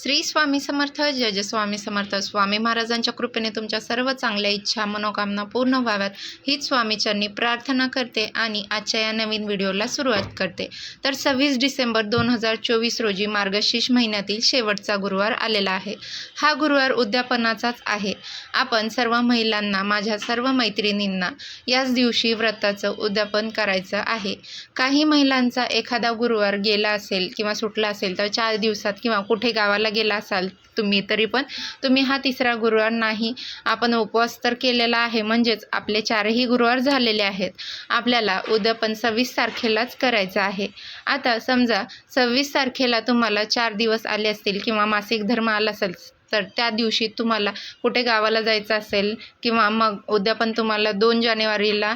श्री स्वामी समर्थ जय जय स्वामी समर्थ. स्वामी महाराजांच्या कृपेने तुमच्या सर्व चांगल्या इच्छा मनोकामना पूर्ण व्हाव्यात. हीच स्वामीचरणी प्रार्थना करते आणि आजच्या या नवीन व्हिडिओला सुरुवात करते. तर सव्वीस डिसेंबर दोन हजार चोवीस रोजी मार्गशीर्ष महिन्यातील शेवटचा गुरुवार आलेला आहे. हा गुरुवार उद्यापनाचाच आहे. आपण सर्व महिलांना माझ्या सर्व मैत्रिणींना याच दिवशी व्रताचं उद्यापन करायचं आहे. काही महिलांचा एखादा गुरुवार गेला असेल किंवा सुटला असेल तर चार दिवसात किंवा कुठे गावाला गेला असाल तुम्ही तरी पण तुम्ही हा तिसरा गुरुवार नाही. आपण उपवास तर केलेला आहे म्हणजेच आपले चारही गुरुवार झालेले आहेत. आपल्याला उद्या पण सव्वीस तारखेलाच करायचं आहे. आता समजा सव्वीस तारखेला तुम्हाला चार दिवस आले असतील किंवा मासिक धर्म आला असेल तर त्या दिवशी तुम्हाला कुठे गावाला जायचं असेल किंवा मग उद्या पण तुम्हाला दोन जानेवारीला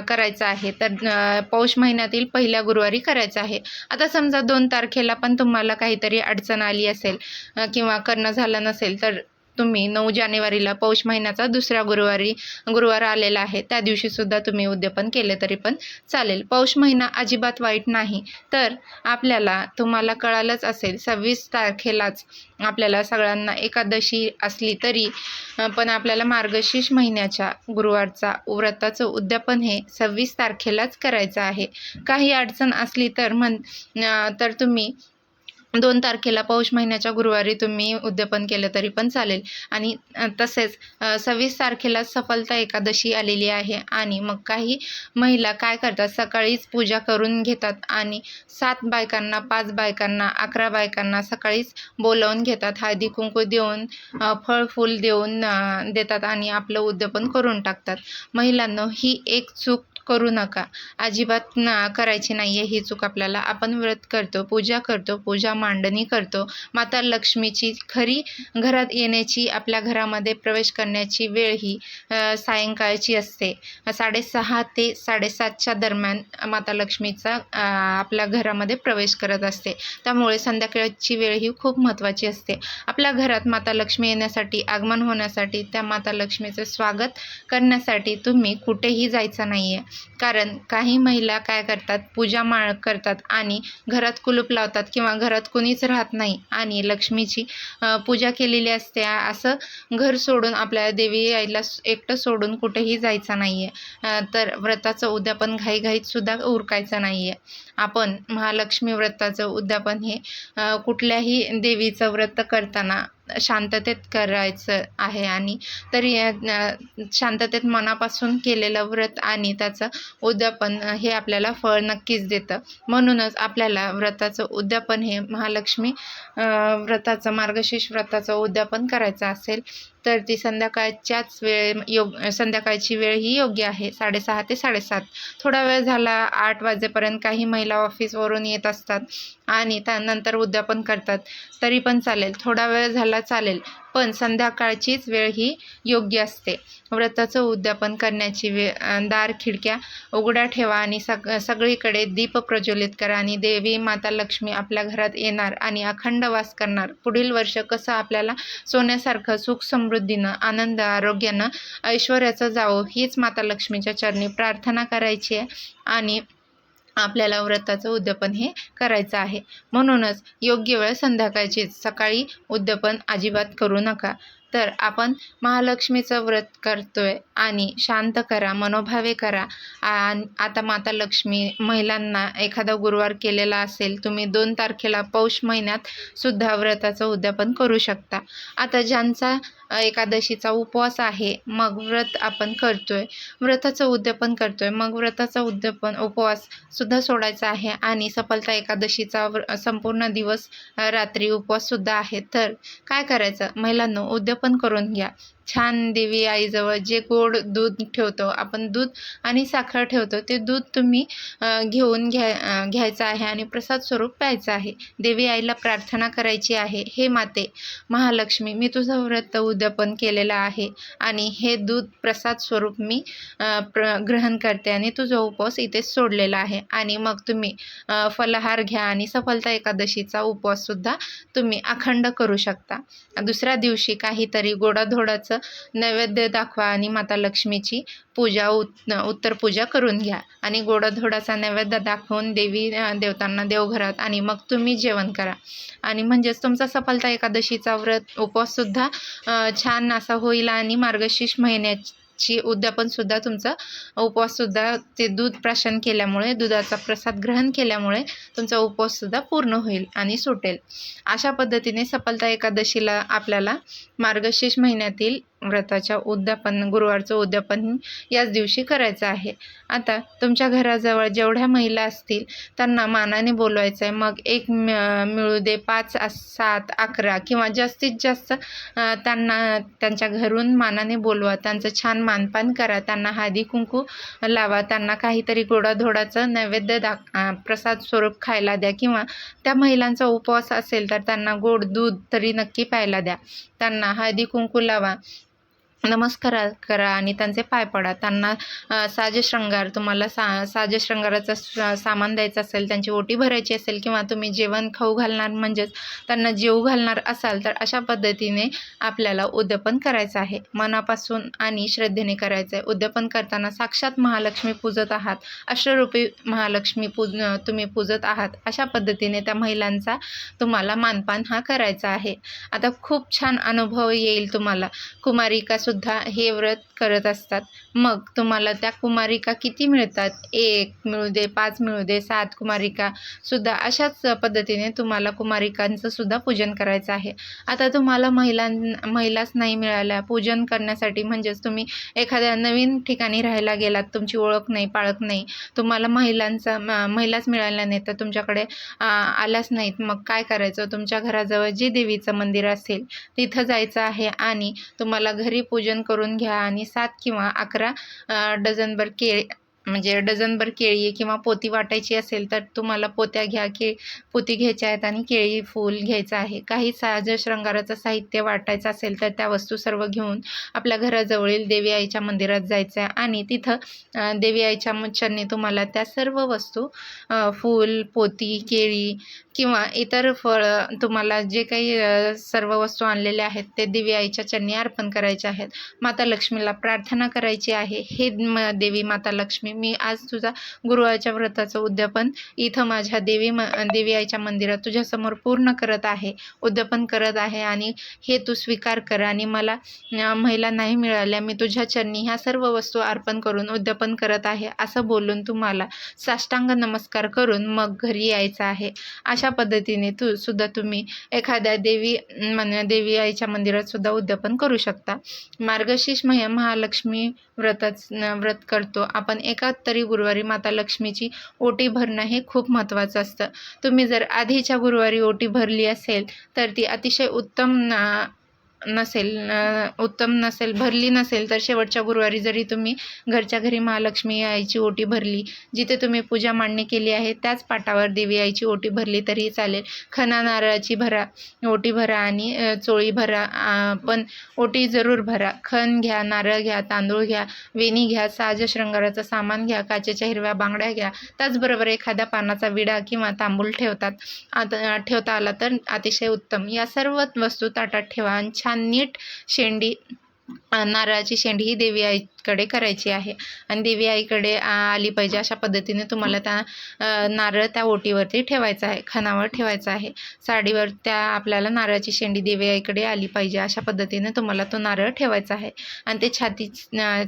करायचं आहे तर पौष महिन्यातील पहिल्या गुरुवारी करायचं आहे. आता समजा दोन तारखेला पण तुम्हाला काहीतरी अडचण आली असेल किंवा करणं झालं नसेल तर तुम्ही नऊ जानेवारीला पौष महिन्याचा दुसरा गुरुवारी गुरुवार आलेला आहे. त्या दिवशीसुद्धा तुम्ही उद्यापन केले तरी पण चालेल. पौष महिना अजिबात वाईट नाही. तर आपल्याला तुम्हाला कळालंच असेल सव्वीस तारखेलाच आपल्याला सगळ्यांना एकादशी असली तरी पण आपल्याला मार्गशीर्ष महिन्याच्या गुरुवारचा व्रताचं उद्यापन हे सव्वीस तारखेलाच करायचं आहे. काही अडचण असली तर म्हण तर तुम्ही दोन तारखेला पौष महिन्याच्या गुरुवारी तुम्ही उद्यापन केलं तरी पण चालेल. आणि तसेच सव्वीस तारखेला सफलता एकादशी आलेली आहे. आणि मग काही महिला काय करतात? सकाळीच पूजा करून घेतात आणि सात बायकांना पाच बायकांना अकरा बायकांना सकाळीच बोलावून घेतात. हळदी कुंकू देऊन फळ फूल देऊन देतात आणि आपलं उद्यापन करून टाकतात. महिलांनो ही एक चूक करू नका. अजिबात ना करायची नाही आहे ही चूक आपल्याला. आपण व्रत करतो पूजा करतो पूजा मांडणी करतो. माता लक्ष्मीची खरी घरात येण्याची आपल्या घरामध्ये प्रवेश करण्याची वेळ ही सायंकाळची असते. साडेसहा ते साडेसातच्या दरम्यान माता लक्ष्मीचा आपल्या घरामध्ये प्रवेश करत असते. त्यामुळे संध्याकाळची वेळ ही खूप महत्त्वाची असते. आपल्या घरात माता लक्ष्मी येण्यासाठी आगमन होण्यासाठी त्या माता लक्ष्मीचं स्वागत करण्यासाठी तुम्ही कुठेही जायचं नाही आहे कारण काही महिला काय करतात पूजा माळ करतात आणि घरात कुलूप लावतात किंवा घरात कोणीच राहत नाही आणि लक्ष्मीची पूजा केलेली असते. असं घर सोडून आपल्या देवी आईला एकटं सोडून कुठेही जायचं नाही आहे तर व्रताचं उद्यापन घाईघाईतसुद्धा उरकायचं नाही आहे आपण महालक्ष्मी व्रताचं उद्यापन हे कुठल्याही देवीचं व्रत करताना शांततेत करायचं आहे आणि तरी शांततेत मनापासून केलेलं व्रत आणि त्याचं उद्यापन हे आपल्याला फळ नक्कीच देतं. म्हणूनच आपल्याला व्रताचं उद्यापन हे महालक्ष्मी व्रताचं मार्गशीर्ष व्रताचं उद्यापन करायचं असेल तर ती संध्याकाळच्याच वेळ योग संध्याकाळची वेळ ही योग्य आहे. साडेसहा ते साडेसात. थोडा वेळ झाला आठ वाजेपर्यंत काही महिला ऑफिसवरून येत असतात आणि त्यानंतर उद्यापन करतात. तरी पण चालेल. थोडा वेळ झाला चालेल. पण संध्याकाळचीच वेळ ही योग्य असते. व्रताचं उद्यापन करण्याची वेळ दार खिडक्या उघड्या ठेवा आणि सग सगळीकडे दीप प्रज्वलित करा आणि देवी माता लक्ष्मी आपल्या घरात येणार आणि अखंड वास करणार. पुढील वर्ष कसं आपल्याला सोन्यासारखं सुख समृद्धीनं आनंद आरोग्यानं ऐश्वर्याचं जावं हीच माता लक्ष्मीच्या चरणी प्रार्थना करायची आहे. आणि आपल्याला व्रताचं उद्यापन हे करायचं आहे. म्हणूनच योग्य वेळ संध्याकाळचीच सकाळी उद्यापन अजिबात करू नका. तर आपण महालक्ष्मीचं व्रत करतोय आणि शांत करा मनोभावे करा. आणि आता माता लक्ष्मी महिलांना एखादा गुरुवार केलेला असेल तुम्ही दोन तारखेला पौष महिन्यात सुद्धा व्रताचं उद्यापन करू शकता. आता ज्यांचा एकादशीचा उपवास आहे मग व्रत आपण करतोय. व्रताचं उद्यापन करतोय मग व्रताचा उद्यापन उपवास सुद्धा सोडायचा आहे आणि सफलता एकादशीचा व्र संपूर्ण दिवस रात्री रात्री उपवाससुद्धा आहे. तर काय करायचं? महिलांनो उद्यापन पण करून घ्या. छान देवी आईजवळ जे गोड दूध ठेवतो आपण दूध आणि साखर ठेवतो ते दूध तुम्ही घेऊन घ्या घ्यायचं आहे आणि प्रसाद स्वरूप प्यायचं आहे. देवी आईला प्रार्थना करायची आहे हे माते महालक्ष्मी मी तुझं व्रत उद्यापन केलेलं आहे आणि हे दूध प्रसाद स्वरूप मी प्र ग्रहण करते आणि तुझा उपवास इथेच सोडलेला आहे. आणि मग तुम्ही फलाहार घ्या आणि सफलता एकादशीचा उपवाससुद्धा तुम्ही अखंड करू शकता. दुसऱ्या दिवशी काहीतरी गोडाधोडाचं असं नैवेद्य दाखवा आणि माता लक्ष्मीची पूजा उत उत्तर पूजा करून घ्या. आणि गोडाधोडाचा नैवेद्य दाखवून देवी देवतांना देवघरात आणि मग तुम्ही जेवण करा. आणि म्हणजेच तुमचा सफलता एकादशीचा व्रत उपवाससुद्धा छान असा होईल आणि मार्गशीर्ष ची उद्यापनसुद्धा तुमचा उपवाससुद्धा ते दूध प्राशन केल्यामुळे दुधाचा प्रसाद ग्रहण केल्यामुळे तुमचा उपवाससुद्धा पूर्ण होईल आणि सुटेल. अशा पद्धतीने सफलता एकादशीला आपल्याला मार्गशीर्ष महिन्यातील व्रताच्या उद्यापन गुरुवारचं उद्यापन याच दिवशी करायचं आहे. आता तुमच्या घराजवळ जेवढ्या महिला असतील त्यांना मानाने बोलवायचं आहे मग एक मिळू दे पाच सात अकरा किंवा जास्तीत जास्त त्यांना त्यांच्या घरून मानाने बोलवा. त्यांचं छान मानपान करा. त्यांना हादी कुंकू लावा. त्यांना काहीतरी गोडाधोडाचं नैवेद्य दाख प्रसाद स्वरूप खायला द्या किंवा त्या महिलांचा उपवास असेल तर त्यांना गोड दूध तरी नक्की प्यायला द्या. त्यांना हळदी कुंकू लावा. नमस्कार करा आणि त्यांचे पाय पडा. त्यांना साज श्रृंगार तुम्हाला सा साजशृंगाराचं स- सामान द्यायचं असेल त्यांची ओटी भरायची असेल किंवा तुम्ही जेवण खाऊ घालणार म्हणजेच त्यांना जेवू घालणार असाल तर अशा पद्धतीने आपल्याला उद्यापन करायचं आहे. मनापासून आणि श्रद्धेने करायचं आहे उद्यापन करताना साक्षात महालक्ष्मी पूजत आहात. अष्टरूपी महालक्ष्मी पूज तुम्ही पूजत आहात. अशा पद्धतीने त्या महिलांचा तुम्हाला मानपान हा करायचा आहे. आता खूप छान अनुभव येईल तुम्हाला. कुमारिका सुद्धा हे व्रत करत असतात. मग तुम्हाला त्या कुमारिका किती मिळतात? एक मिळू दे पाच मिळू दे सात कुमारिका सुद्धा अशाच पद्धतीने तुम्हाला कुमारिकांचं सुद्धा पूजन करायचं आहे. आता तुम्हाला महिलां महिलाच नाही मिळाल्या. पूजन करण्यासाठी म्हणजेच तुम्ही एखाद्या नवीन ठिकाणी राहायला गेलात तुमची ओळख नाही पाळख नाही तुम्हाला महिलांचा म- महिलाच मिळाल्या नाही तर तुमच्याकडे आल्याच नाहीत. मग काय करायचं? तुमच्या घराजवळ जी देवीचं मंदिर असेल तिथं जायचं आहे आणि तुम्हाला घरी पूज नियोजन करून घ्या आणि सात किंवा अकरा डझनभर केळी म्हणजे डझनभर केळी किंवा पोती वाटायची असेल तर तुम्हाला पोत्या घ्या के पोती घ्यायच्या आहेत आणि केळी फूल घ्यायचं आहे. काही साज शृंगाराचं साहित्य वाटायचं असेल तर त्या वस्तू सर्व घेऊन आपल्या घराजवळील देवी आईच्या मंदिरात जायचं आहे आणि तिथं देवी आईच्या म- तुम्हाला त्या सर्व वस्तू फूल पोती केळी किंवा इतर फळं तुम्हाला जे काही सर्व वस्तू आणलेल्या आहेत ते देवी आईच्या चरणी अर्पण करायचे आहेत. माता लक्ष्मीला प्रार्थना करायची आहे. हे म देवी माता लक्ष्मी मी आज तुझा गुरुवारच्या व्रताचं उद्यापन इथं माझ्या देवी म देवी आईच्या मंदिरात तुझ्यासमोर पूर्ण करत आहे उद्यापन करत आहे आणि हे तू स्वीकार कर आणि मला महिला नाही मिळाल्या मी तुझ्या चरणी ह्या सर्व वस्तू अर्पण करून उद्यापन करत आहे असं बोलून तुम्हाला साष्टांग नमस्कार करून मग घरी यायचं आहे. अशा पद्धतीने तू सुद्धा तुम्ही एखाद्या देवी देवी आईच्या मंदिरात सुद्धा उद्यापन करू शकता. मार्गशीर्ष मह महालक्ष्मी व्रताच व्रत करतो. आपण एका तरी गुरुवारी माता लक्ष्मीची ओटी भरणं हे खूप महत्त्वाचं असतं. तुम्ही जर आधीच्या गुरुवारी ओटी भरली असेल तर ती अतिशय उत्तम नसेल उत्तम नसेल भरली नसेल तर शेवटच्या गुरुवारी जरी तुम्ही घरच्या घरी महालक्ष्मी आईची ओटी भरली जिथे तुम्ही पूजा मांडणी केली आहे त्याच पाटावर देवी आईची ओटी भरली तरी चालेल. खना नारळाची भरा ओटी भरा आणि चोळी भरा पण ओटी जरूर भरा. खण घ्या नारळ घ्या तांदूळ घ्या वेणी घ्या साज शृंगाराचं सामान घ्या काचेच्या हिरव्या बांगड्या घ्या. त्याचबरोबर एखाद्या पानाचा विडा किंवा तांबूल ठेवतात आता ठेवता आला तर अतिशय उत्तम. या सर्व वस्तू ताटात ठेवा आणि छान नीट शेंडी नारळाची शेंडी ही देवी कडे करायची आहे. आणि देवी आईकडे आली पाहिजे अशा पद्धतीने तुम्हाला त्या नारळ त्या ओटीवरती ठेवायचा आहे खणावर ठेवायचा आहे. साडीवर त्या आपल्याला नारळाची शेंडी देवी आईकडे आली पाहिजे अशा पद्धतीने तुम्हाला तो नारळ ठेवायचा आहे. आणि ते छाती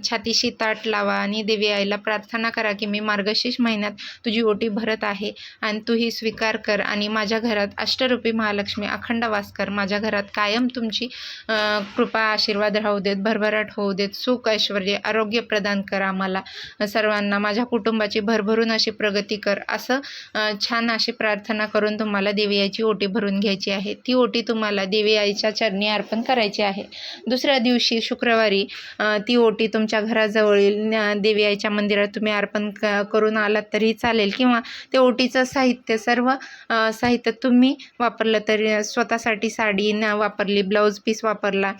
छातीशी ताट लावा आणि देवी आईला प्रार्थना करा की मी मार्गशीर्ष महिन्यात तुझी ओटी भरत आहे आणि तू ही स्वीकार कर आणि माझ्या घरात अष्टरूपी महालक्ष्मी अखंड वास कर. माझ्या घरात कायम तुमची कृपा आशीर्वाद राहू देत भरभराट होऊ देत सुख ऐश्वर्य आरोग्य प्रदान कर आम्हाला. सर्वांना माझ्या कुटुंबाची भरभरून अशी प्रगती कर. असं छान अशी प्रार्थना करून तुम्हाला देवी आईची ओटी भरून घ्यायची आहे. ती ओटी तुम्हाला देवी आईच्या चरणी अर्पण करायची आहे. दुसऱ्या दिवशी शुक्रवारी ती ओटी तुमच्या घराजवळील देवी आईच्या मंदिरात तुम्ही अर्पण क करून आलात तरी चालेल. किंवा ते ओटीचं साहित्य सर्व साहित्य तुम्ही वापरलं तरी स्वतःसाठी साडी न वापरली ब्लाऊज पीस वापरला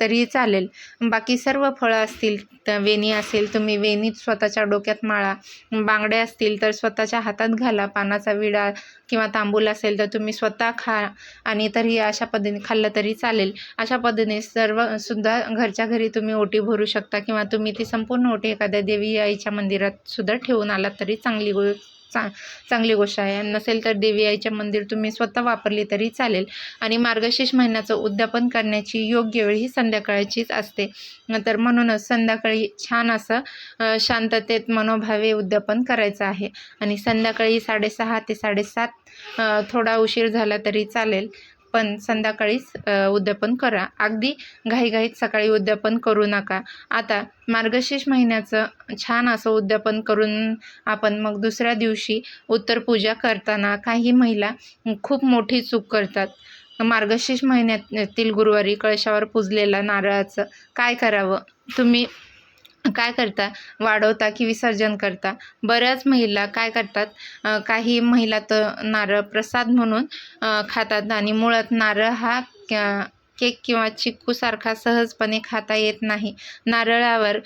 तरी चालेल. बाकी सर्व फळं असतील वेणी असेल तुम्ही वेणीत स्वतःच्या डोक्यात माळा. बांगडे असतील तर स्वतःच्या हातात घाला. पानाचा विडा किंवा तांबूल असेल तर तुम्ही स्वतः खा आणि तरी अशा पद्धतीने खाल्लं तरी चालेल. अशा पद्धतीने सर्व सुद्धा घरच्या घरी तुम्ही ओटी भरू शकता किंवा तुम्ही ती संपूर्ण ओटी एखाद्या देवी आईच्या मंदिरात सुद्धा ठेवून आलात तरी चांगली गो चा चांगली गोष्ट आहे. नसेल तर देवी आईच्या मंदिर तुम्ही स्वतः वापरली तरी चालेल. आणि मार्गशीर्ष महिन्याचं उद्यापन करण्याची योग्य वेळ ही संध्याकाळचीच असते. तर म्हणूनच संध्याकाळी छान असं शांततेत मनोभावे उद्यापन करायचं आहे. आणि संध्याकाळी साडेसहा ते साडेसात थोडा उशीर झाला तरी चालेल. पण संध्याकाळीच उद्यापन करा. अगदी घाईघाईत सकाळी उद्यापन करू नका. आता मार्गशीर्ष महिन्याचं छान असं उद्यापन करून आपण मग दुसऱ्या दिवशी उत्तर पूजा करताना काही महिला खूप मोठी चूक करतात. मार्गशीर्ष महिन्यातील गुरुवारी कळशावर पुजलेला नारळाचं काय करावं? तुम्ही काय करता? वाढवता की विसर्जन करता? बऱ्याच महिला काय करतात? काही महिला तर नारळ प्रसाद म्हणून खातात आणि मुळात नारळ हा केक किंवा चिक्कूसारखा सहजपणे खाता येत नाही. नारळावर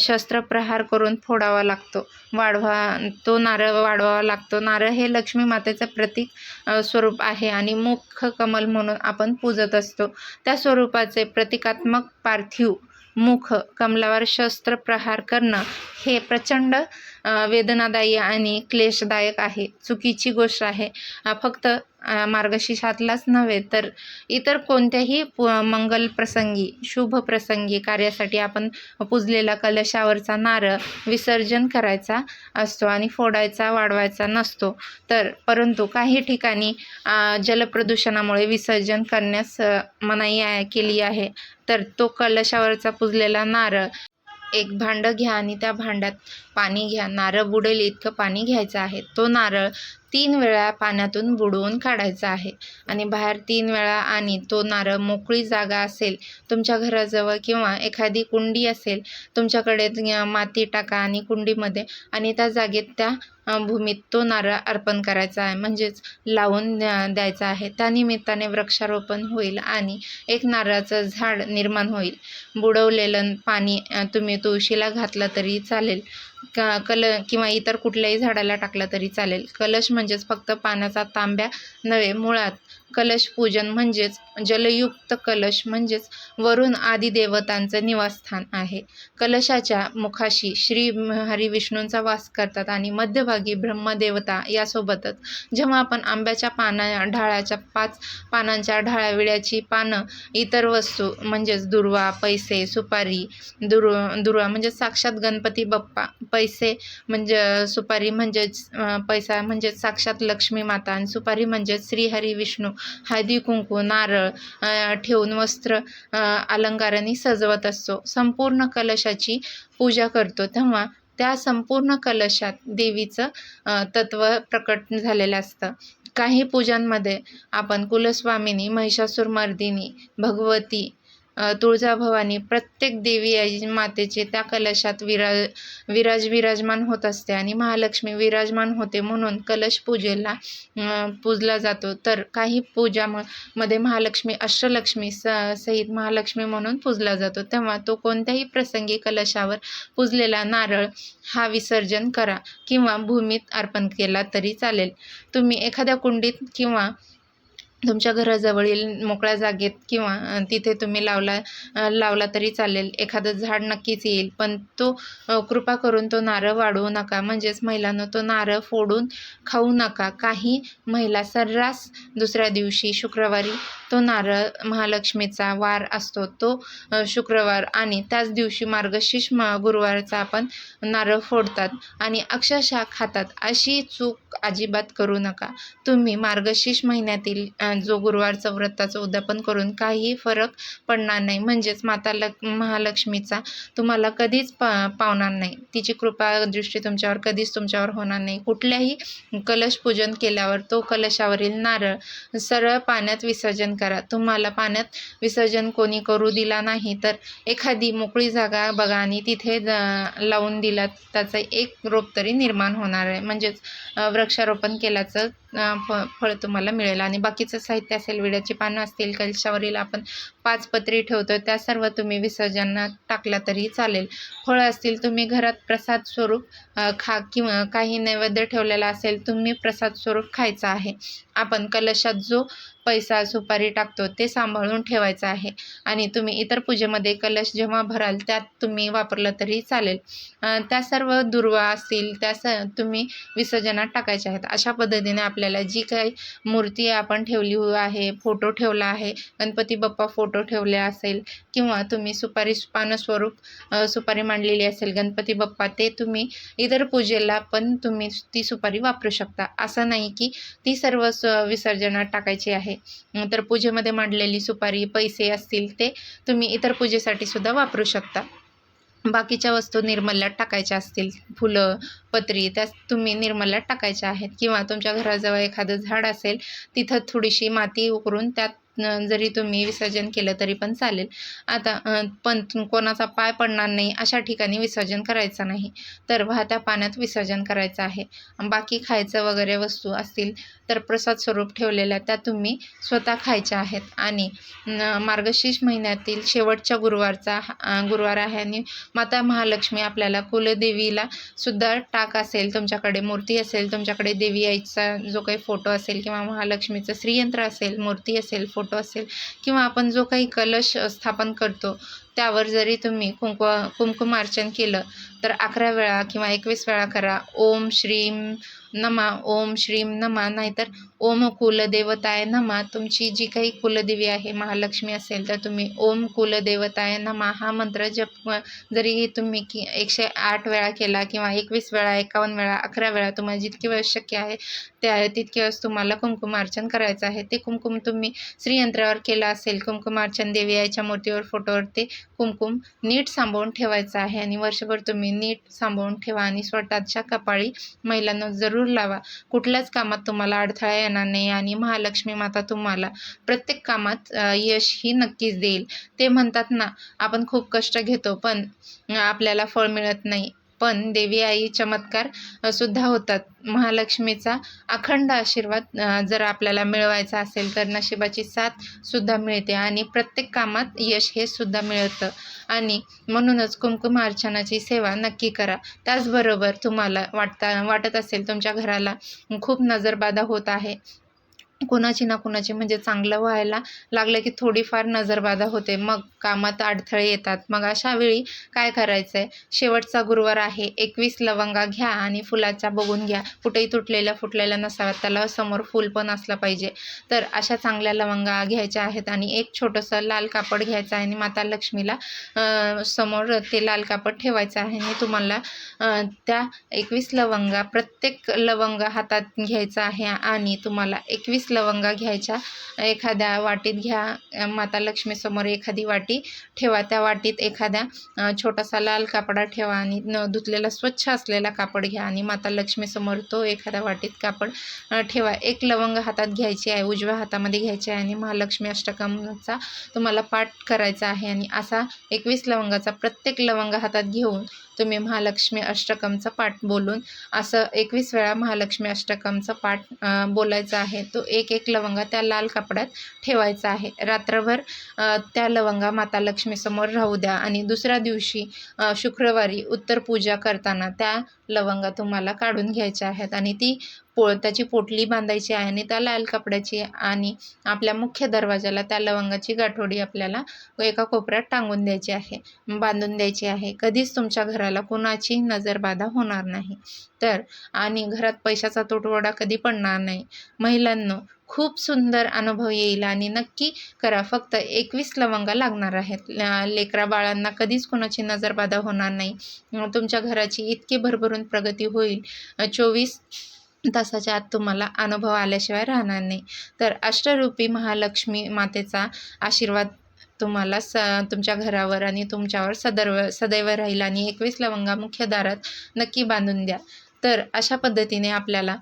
शस्त्रप्रहार करून फोडावा लागतो. वाढवा तो नारळ वाढवावा लागतो. नारळ हे लक्ष्मी मातेचं प्रतीक स्वरूप आहे आणि मुख कमल म्हणून आपण पूजत असतो. त्या स्वरूपाचे प्रतिकात्मक पार्थिव मुख कमलावर शस्त्रप्रहार करणं हे प्रचंड वेदनादायी आणि क्लेशदायक आहे. चुकीची गोष्ट आहे. फक्त मार्गशीर्षातलाच नव्हे तर इतर कोणत्याही पु मंगल प्रसंगी शुभ प्रसंगी कार्यासाठी आपण पुजलेला कलशावरचा नारळ विसर्जन करायचा असतो आणि फोडायचा वाढवायचा नसतो. तर परंतु काही ठिकाणी जलप्रदूषणामुळे विसर्जन करण्यास मनाई आहे केली आहे. तर तो कलशावरचा पुजलेला नारळ एक भांडं घ्या आणि त्या भांड्यात पाणी घ्या. नारळ बुडेल इतकं पाणी घ्यायचं आहे. तो नारळ तीन वेळा पाण्यातून बुडवून काढायचा आहे. आणि बाहेर तीन वेळा आणि तो नारळ मोकळी जागा असेल तुमच्या घराजवळ किंवा एखादी कुंडी असेल तुमच्याकडे माती टाका आणि कुंडीमध्ये आणि त्या जागेत त्या भूमीत तो नारळ अर्पण करायचा आहे. म्हणजेच लावून द्या द्यायचा आहे. त्यानिमित्ताने वृक्षारोपण होईल आणि एक नारळाचं झाड निर्माण होईल. बुडवलेलं पाणी तुम्ही तुळशीला घातलं तरी चालेल. क कल किंवा इतर कुठल्याही झाडाला टाकलं तरी चालेल. कलश म्हणजेच फक्त पाण्याचा तांब्या नव्हे मुळात कलश पूजन म्हणजेच जलयुक्त कलश म्हणजेच वरुण आदी देवतांचं निवासस्थान आहे. कलशाच्या मुखाशी श्री हरी विष्णूंचा वास करतात आणि मध्यभागी ब्रह्मदेवता यासोबतच जेव्हा आपण आंब्याच्या पाना ढाळाच्या पाच पानांच्या ढाळ्या विड्याची पानं इतर वस्तू म्हणजेच दुर्वा पैसे सुपारी दुर् दुर्वा म्हणजे साक्षात गणपती बाप्पा पैसे म्हणजे सुपारी म्हणजेच पैसा म्हणजेच साक्षात लक्ष्मी माता आणि सुपारी म्हणजेच श्रीहरी विष्णू हळदी कुंकू नारळ ठेवून वस्त्र अलंकाराने सजवत असतो. संपूर्ण कलशाची पूजा करतो. तेव्हा त्या संपूर्ण कलशात देवीचं तत्व प्रकट झालेलं असतं. काही पूजांमध्ये आपण कुलस्वामिनी महिषासुरमर्दिनी भगवती तुळजाभवानी प्रत्येक देवी आई मातेचे त्या कलशात विराज विराज विराजमान होत असते आणि महालक्ष्मी विराजमान होते म्हणून कलश पूजेला पूजला जातो. तर काही पूजा म मध्ये महालक्ष्मी अष्टलक्ष्मी स सहित महालक्ष्मी म्हणून पूजला जातो. तेव्हा तो कोणत्याही प्रसंगी कलशावर पूजलेला नारळ हा विसर्जन करा किंवा भूमीत अर्पण केला तरी चालेल. तुम्ही एखाद्या कुंडीत किंवा तुमच्या घराजवळील मोकळ्या जागेत किंवा तिथे तुम्ही लावला लावला तरी चालेल. एखादं झाड नक्कीच येईल पण तो कृपा करून तो नारळ वाढवू नका. म्हणजेच महिलांना तो नारळ फोडून खाऊ नका. काही महिला सर्रास दुसऱ्या दिवशी शुक्रवारी तो नारळ महालक्ष्मीचा वार असतो. तो शुक्रवार आणि त्याच दिवशी मार्गशीर्ष गुरुवारचा आपण नारळ फोडतात आणि अक्षरशः खातात. अशी चूक अजिबात करू नका. तुम्ही मार्गशीर्ष महिन्यातील जो गुरुवारचं व्रताचं उद्यापन करून काही फरक पडणार नाही. म्हणजेच माता लक महालक्ष्मीचा तुम्हाला कधीच प पावणार नाही. तिची कृपा दृष्टी तुमच्यावर कधीच तुमच्यावर होणार नाही. कुठल्याही कलश पूजन केल्यावर तो कलशावरील नारळ सरळ पाण्यात विसर्जन करा. तुम्हाला पाण्यात विसर्जन कोणी करू दिला नाही तर एखादी मोकळी जागा बघा आणि तिथे लावून दिला त्याचा एक रोप तरी निर्माण होणार आहे. म्हणजेच अ, वृक्षारोपण केल्याचं फ फळ तुम्हाला मिळेल. आणि बाकीचं साहित्य असेल विड्याची पानं असतील कलशावरील आपण पाच पत्री ठेवतो त्या सर्व तुम्ही विसर्जनात टाकला तरी चालेल. फळं असतील तुम्ही घरात प्रसाद स्वरूप खा किंवा काही नैवेद्य ठेवलेला असेल तुम्ही प्रसाद स्वरूप खायचा आहे. आपण कलशात जो पैसा सुपारी टाकतो ते सांभाळून ठेवायचं आहे. आणि तुम्ही इतर पूजेमध्ये कलश जेव्हा भराल त्यात तुम्ही वापरलं तरी चालेल. त्या सर्व दुर्वा असतील त्या स तुम्ही विसर्जनात टाकायच्या आहेत. अशा पद्धतीने आपल्याला जी काही मूर्ती आपण ठेवली आहे फोटो ठेवला आहे गणपती बाप्पा फोटो ठेवले असेल किंवा तुम्ही सुपारी पानस्वरूप सुपारी मांडलेली असेल गणपती बाप्पा ते तुम्ही इतर पूजेला पण तुम्ही ती सुपारी वापरू शकता. असं नाही की ती सर्व स विसर्जनात टाकायची आहे. तर पूजेमध्ये मांडलेली सुपारी पैसे असतील ते तुम्ही इतर पूजेसाठी सुद्धा वापरू शकता. बाकीच्या वस्तू निर्मल्यात टाकायच्या असतील. फुलं पत्री त्या तुम्ही निर्मल्यात टाकायच्या आहेत. किंवा तुमच्या घराजवळ एखादं झाड असेल तिथं थोडीशी माती उकरून त्यात जरी तुम्ही विसर्जन केलं तरी पण चालेल. आता पण कोणाचा पाय पडणार नाही अशा ठिकाणी विसर्जन करायचं नाही. तर वाहत्या पाण्यात विसर्जन करायचं आहे. बाकी खायचं वगैरे वस्तू असतील तर प्रसाद स्वरूप ठेवलेल्या त्या तुम्ही स्वतः खायच्या आहेत. आणि मार्गशीर्ष महिन्यातील शेवटच्या गुरुवारचा हा- गुरुवार आहे आणि माता महालक्ष्मी आपल्याला कुलदेवीला सुद्धा टाक असेल तुमच्याकडे मूर्ती असेल तुमच्याकडे देवी आईचा जो काही फोटो असेल किंवा महालक्ष्मीचं श्रीयंत्र असेल मूर्ती असेल फोटो असेल किंवा आपण जो काही कलश स्थापन करतो त्यावर जरी तुम्ही कुंकु कुंकुमार्चन केलं तर अकरा वेळा किंवा एकवीस वेळा करा. ओम श्रीम नमा ओम श्रीम नमा नाहीतर ओम कुलदेवताय नमा. तुमची जी काही कुलदेवी आहे महालक्ष्मी असेल तर तुम्ही ओम कुलदेवताय नमा. हा मंत्र जप जरी तुम्ही की एकशे आठ वेळा केला किंवा एकवीस वेळा एकावन्न वेळा अकरा वेळा तुम्हाला जितकी वेळ शक्य आहे त्या तितके वेळेस तुम्हाला कुंकुमार्चन करायचं आहे. ते कुंकुम तुम्ही श्रीयंत्रावर केलं असेल कुंकुमार्चन देवी याच्या मूर्तीवर फोटोवर ते कुंकुम नीट सांभाळून ठेवायचं आहे आणि वर्षभर तुम्ही नीट सांभाळून ठेवा आणि स्वतःच्या कपाळी महिलांना जरूर लावा. कुठल्याच कामात तुम्हाला अडथळा येणार नाही आणि महालक्ष्मी माता तुम्हाला प्रत्येक कामात यश ही नक्कीच देईल. ते म्हणतात ना आपण खूप कष्ट घेतो पण आपल्याला फळ मिळत नाही. पण देवी आई चमत्कार सुद्धा होतात. महालक्ष्मीचा अखंड आशीर्वाद जर आपल्याला मिळवायचा असेल तर नशिबाची साथ सुद्धा मिळते आणि प्रत्येक कामात यश हे सुद्धा मिळतं. आणि म्हणूनच कुमकुम अर्चनाची सेवा नक्की करा. त्याचबरोबर तुम्हाला वाटता वाटत असेल तुमच्या घराला खूप नजरबाधा होत आहे. कुणाची ना कुणाची म्हणजे चांगलं व्हायला लागलं की थोडीफार नजरबाधा होते. मग कामात अडथळे येतात. मग अशा वेळी काय करायचं आहे शेवटचा गुरुवार आहे. एकवीस लवंगा घ्या आणि फुलाच्या बघून घ्या. कुठेही तुटलेल्या फुटलेल्या नसाव्यात. त्याला समोर फूल पण असलं पाहिजे. तर अशा चांगल्या लवंगा घ्यायच्या आहेत आणि एक छोटंसं लाल कापड घ्यायचं आहे आणि माता लक्ष्मीला समोर ते लाल कापड ठेवायचं आहे आणि तुम्हाला त्या एकवीस लवंगा प्रत्येक लवंग हातात घ्यायचा आहे आणि तुम्हाला एकवीस लवंगा घ्यायच्या. एखाद्या वाटीत घ्या. माता लक्ष्मीसमोर एखादी वाटी ठेवा. त्या वाटीत एखाद्या छोटासा लाल कापडा ठेवा आणि न धुतलेला स्वच्छ असलेला कापड घ्या आणि माता लक्ष्मीसमोर तो एखाद्या वाटीत कापड ठेवा. एक लवंग हातात घ्यायची आहे उजव्या हातामध्ये घ्यायची आहे आणि महालक्ष्मी अष्टकमचा तुम्हाला पाठ करायचा आहे आणि असा एकवीस लवंगाचा प्रत्येक लवंग हातात घेऊन तुम्ही महालक्ष्मी अष्टकमचा पाठ बोलून असं एकवीस वेळा महालक्ष्मी अष्टकमचा पाठ बोलायचा आहे. तो एक एक लवंगा त्या लाल कपड्यात ठेवायचा आहे. रात्रभर त्या लवंगा माता लक्ष्मीसमोर राहू द्या आणि दुसऱ्या दिवशी शुक्रवारी उत्तर पूजा करताना त्या लवंगा तुम्हाला काढून घ्यायच्या आहेत आणि ती पो त्याची पोटली बांधायची आहे आणि त्या लाल कपड्याची आणि आपल्या मुख्य दरवाजाला त्या लवंगाची गाठोडी आपल्याला एका कोपऱ्यात टांगून द्यायची आहे बांधून द्यायची आहे. कधीच तुमच्या घराला कुणाची नजरबाधा होणार नाही. तर आणि घरात पैशाचा तुटवडा कधी पडणार नाही. महिलांनो खूप सुंदर अनुभव येईल आणि नक्की करा फक्त एकवीस लवंगा लागणार आहेत. लेकरा बाळांना कधीच कोणाची नजरबाधा होणार नाही. तुमच्या घराची इतकी भरभरून प्रगती होईल. चोवीस तासाच्या आत तुम्हाला अनुभव आल्याशिवाय राहणार नाही. तर अष्टरूपी महालक्ष्मी मातेचा आशीर्वाद तुम्हाला स तुमच्या घरावर आणि तुमच्यावर सदैव सदैव राहील आणि एकवीस लवंगा मुख्य दारात नक्की बांधून द्या. तर अशा पद्धतीने आपल्याला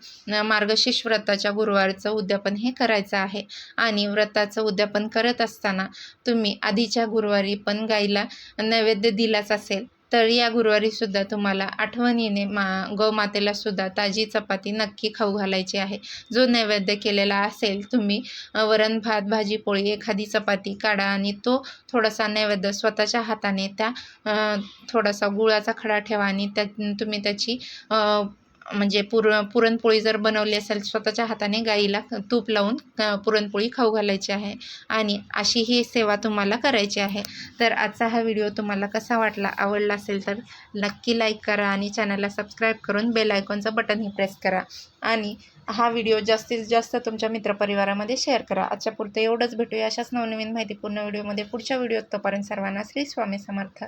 मार्गशीर्ष व्रताच्या गुरुवारचं उद्यापन हे करायचं आहे. आणि व्रताचं उद्यापन करत असताना तुम्ही आधीच्या गुरुवारी पण गाईला नैवेद्य दिलाच असेल. तर या गुरुवारीसुद्धा तुम्हाला आठवणीने मा गौमातेला सुद्धा ताजी चपाती नक्की खाऊ घालायची आहे. जो नैवेद्य केलेला असेल तुम्ही वरण भात भाजी पोळी एखादी चपाती काढा आणि तो थोडासा नैवेद्य स्वतःच्या हाताने त्या थोडासा गुळाचा खडा ठेवा आणि त्या तुम्ही त्याची म्हणजे पुर पुरणपोळी जर बनवली असेल स्वतःच्या हाताने गाईला तूप लावून पुरणपोळी खाऊ घालायची आहे. आणि अशी ही सेवा तुम्हाला करायची आहे. तर आजचा हा व्हिडिओ तुम्हाला कसा वाटला आवडला असेल तर नक्की लाईक करा आणि चॅनलला सबस्क्राईब करून बेल आयकॉनचं बटनही प्रेस करा. आणि हा व्हिडिओ जास्तीत जास्त तुमच्या मित्रपरिवारामध्ये शेअर करा. आजच्या पुरतं एवढंच भेटूया. अशाच नवनवीन माहितीपूर्ण व्हिडिओमध्ये पुढच्या व्हिडिओत तोपर्यंत सर्वांना श्री स्वामी समर्थ.